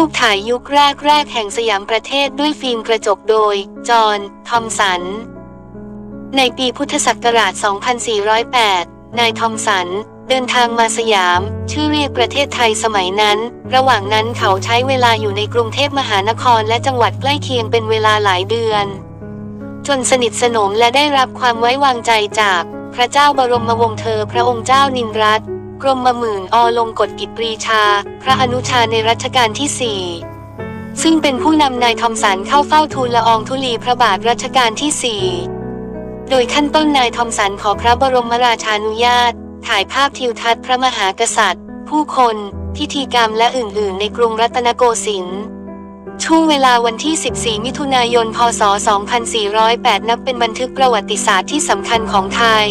ูปถ่ายยุคแรกๆแห่งสยามประเทศด้วยฟิล์มกระจกโดย จอห์น ทอมสัน ในปีพุทธศักราช 2408 นายทอมสัน เดินทางมาสยาม ชื่อเรียกประเทศไทยสมัยนั้น ระหว่างนั้นเขาใช้เวลาอยู่ในกรุงเทพมหานครและจังหวัดใกล้เคียงเป็นเวลาหลายเดือน จนสนิทสนมและได้รับความไว้วางใจจาก พระเจ้าบรมวงศ์เธอพระองค์เจ้านินรัตน์ กรมหมื่นอลงกฎกิจปรีชา พระอนุชาในรัชกาลที่สี่ซึ่งเป็นผู้นำนายทอมสันเข้าเฝ้าทูลละอองธุลีพระบาทรัชกาลที่สี่โดยขั้นต้นนายทอมสันขอพระบรมราชานุญาต ถ่ายภาพทิวทัศน์พระมหากษัตริย์ ผู้คน พิธีกรรมและอื่น ๆ ในกรุงรัตนโกสินทร์ช่วงเวลาวันที่ 14 มิถุนายน พศ 2408 นับเป็นบันทึกประวัติศาสตร์ที่สำคัญของไทย